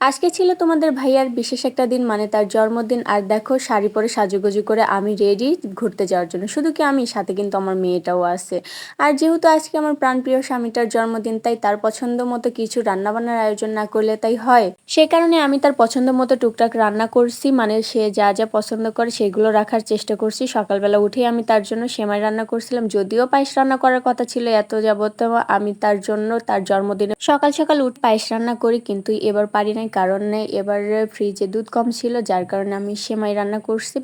আজকে ছিল তোমাদের ভাইয়ার বিশেষ একটা দিন মানে তার জন্মদিন। আর দেখো, শাড়ি পরে সাজুগুজু করে আমি রেডি ঘুরতে যাওয়ার জন্য। শুধু কি আমি, সাথে কিন্তু আমার মেয়েটাও আছে। আর যেহেতু আজকে আমার প্রাণপ্রিয় স্বামীটার জন্মদিন, তাই তার পছন্দ মতো কিছু রান্নাবান্নার আয়োজন না করলে তাই হয়। সে কারণে আমি তার পছন্দ মতো টুকটাক রান্না করছি মানে সে যা যা পছন্দ করে সেগুলো রাখার চেষ্টা করছি। সকালবেলা উঠেই আমি তার জন্য সেমাই রান্না করছিলাম। যদিও পায়েস রান্না করার কথা ছিল এত যাবত আমি তার জন্য তার জন্মদিনে সকাল সকাল উঠ পায়েস রান্না করি, কিন্তু এবার পারি নাই। কারণ এবার ফ্রিজে দুধ কম ছিল, যার কারণে আমি সেমাই রান্না করছি।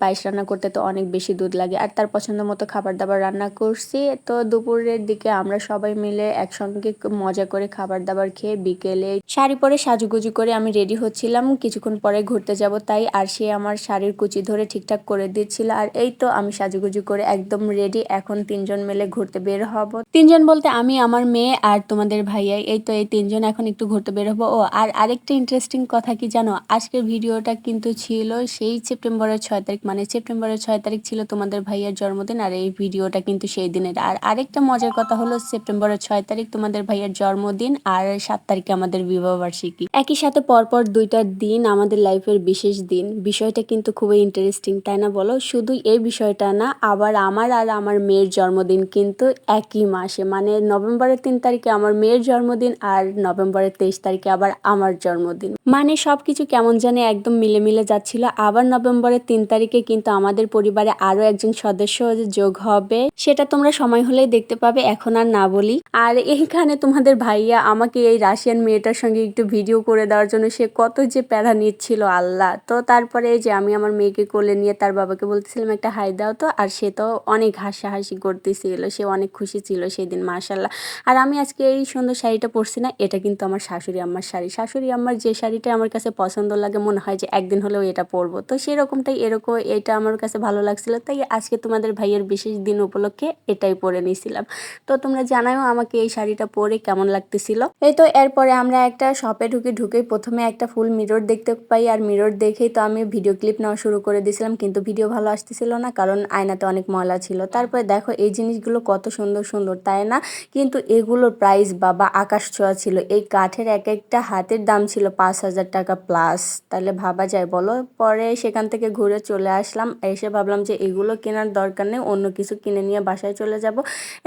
পায়েস রান্না করতে তো অনেক বেশি দুধ লাগে। আর তার পছন্দ মতো খাবার দাবার রান্না করছি। তো দুপুরের দিকে আমরা সবাই মিলে একসঙ্গে মজা করে খাবার দাবার খেয়ে বিকেলে শাড়ি পরে সাজুগুজু করে আমি রেডি হচ্ছিলাম। কিছুক্ষণ পরে ঘুরতে যাব তাই আর সে আমার শাড়ির কুচি ধরে ঠিকঠাক করে দিচ্ছিল। আর এই তো আমি সাজুগুজু করে একদম রেডি এখন তিনজন মিলে ঘুরতে বের হব। তিনজন বলতে আমি, আমার মেয়ে আর তোমাদের ভাইয়া এই তো এই তিনজন এখন একটু ঘুরতে বের হব। ও, আর আরেকটা ইন্টারেস্টিং কথা কি জানো? আজকের ভিডিওটা কিন্তু ছিল সেই সেপ্টেম্বরের ছয় তারিখ। মানে সেপ্টেম্বরের ছয় তারিখ ছিল তোমাদের ভাইয়ার জন্মদিন আর এই ভিডিওটা কিন্তু সেই দিনের। আর আরেকটা মজার কথা হলো সেপ্টেম্বরের ছয় তারিখ তোমাদের ভাইয়ার জন্মদিন আর সাত তারিখে আমাদের বিবাহবার্ষিকী। একই সাথে পরপর দুইটা দিন আমাদের লাইফের বিশেষ দিন। বিষয়টা কিন্তু খুবই ইন্টারেস্টিং তাই না বলো? শুধু এই বিষয়টা না, আবার আমার আর আমার মেয়ের জন্মদিন কিন্তু একই মাসে। মানে নভেম্বরের তিন তারিখে আমার মেয়ের জন্মদিন আর নভেম্বরের তেইশ তারিখে আবার আমার জন্মদিন মানে সব কিছু কেমন জানে একদম মিলে মিলে যাচ্ছিল। আবার নভেম্বরের তিন তারিখে কিন্তু আমাদের পরিবারে আরও একজন সদস্য যোগ হবে। সেটা তোমরা সময় হলেই দেখতে পাবে, এখন আর না বলি। আর এইখানে তোমাদের ভাইয়া আমাকে এই রাশিয়ান মেয়েটার সঙ্গে একটু ভিডিও করে দেওয়ার জন্য সে কত যে প্যারা নিচ্ছিল, আল্লাহ। তো তারপরে যে আমি আমার মেয়েকে কোলে নিয়ে তার বাবাকে বলতেছিলাম, একটা হাই দাও তো। আর সে তো অনেক হাসাহাসি করতেছিল, সে অনেক খুশি ছিল সেদিন মাসাল্লাহ আর আমি আজকে এই সুন্দর শাড়িটা পরছি না, এটা কিন্তু আমার শাশুড়ি আম্মার শাড়ি। শাশুড়ি আম্মার যে শাড়িটা আমার কাছে পছন্দ লাগে, মনে হয় যে একদিন হলেও এটা পরবো। তো সেরকমটাই এরকম, এটা আমার কাছে ভালো লাগছিল। তাই আজকে তোমাদের ভাইয়ের বিশেষ দিন উপলক্ষে এটাই পরে নিয়েছিলাম তো তোমরা জানাও আমাকে এই শাড়িটা পরে কেমন লাগতেছিল। এই তো এরপরে আমরা একটা শপে ঢুকে ঢুকেই প্রথমে একটা ফুল মিরর দেখতে পাই। আর মিরর দেখেই তো আমি ভিডিও ক্লিপ নেওয়া শুরু করে দিয়েছিলাম কিন্তু ভিডিও ভালো আসতেছিল না, কারণ আয়নাতে অনেক ময়লা ছিল। তারপরে দেখো, এই জিনিসগুলো কত সুন্দর সুন্দর, তাই না? কিন্তু এগুলোর প্রাইস বাবা, আকাশ ছোঁয়া ছিল। এই কাঠের এক একটা হাতের দাম ছিল পাঁচ হাজার টাকা প্লাস তাহলে ভাবা যায় বলো। পরে সেখান থেকে ঘুরে চলে আসলাম, এসে ভাবলাম যে এগুলো কেনার দরকার নেই, অন্য কিছু কিনে নিয়ে বাসায় চলে যাব।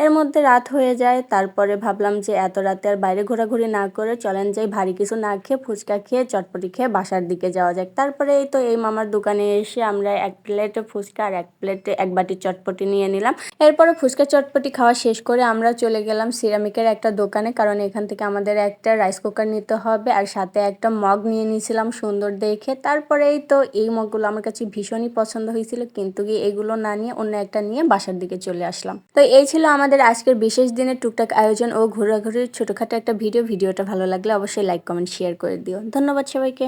এর মধ্যে রাত হয়ে যায়, তারপরে ভাবলাম যে এত রাতে আর বাইরে ঘোরাঘুরি না করে চলেন যাই, ভারী কিছু না খেয়ে ফুচকা খেয়ে চটপটি খেয়ে বাসার দিকে যাওয়া যাক। তারপরে এই তো এই মামার দোকানে এসে আমরা এক প্লেটে ফুচকা আর এক প্লেটে এক বাটি চটপটি নিয়ে নিলাম। এরপরে ফুচকা চটপটি খাওয়া শেষ করে আমরা চলে গেলাম সিরামিকের একটা দোকানে, কারণ এখান থেকে আমাদের একটা রাইস কুকার নিতে হবে আর সাথে একটা মগ নিয়ে নিয়েছিলাম সুন্দর দেখে। তারপরেই তো এই মগগুলো আমার কাছে ভীষণই পছন্দ হয়েছিল, কিন্তু কি এগুলো না নিয়ে অন্য একটা নিয়ে বাসার দিকে চলে আসলাম। তো এই ছিল আমাদের আজকের বিশেষ দিনের টুকটাক আয়োজন ও ঘোরাঘুরির ছোটোখাটো একটা ভিডিও। ভিডিওটা ভালো লাগলে অবশ্যই লাইক কমেন্ট শেয়ার করে দিও। ধন্যবাদ সবাইকে।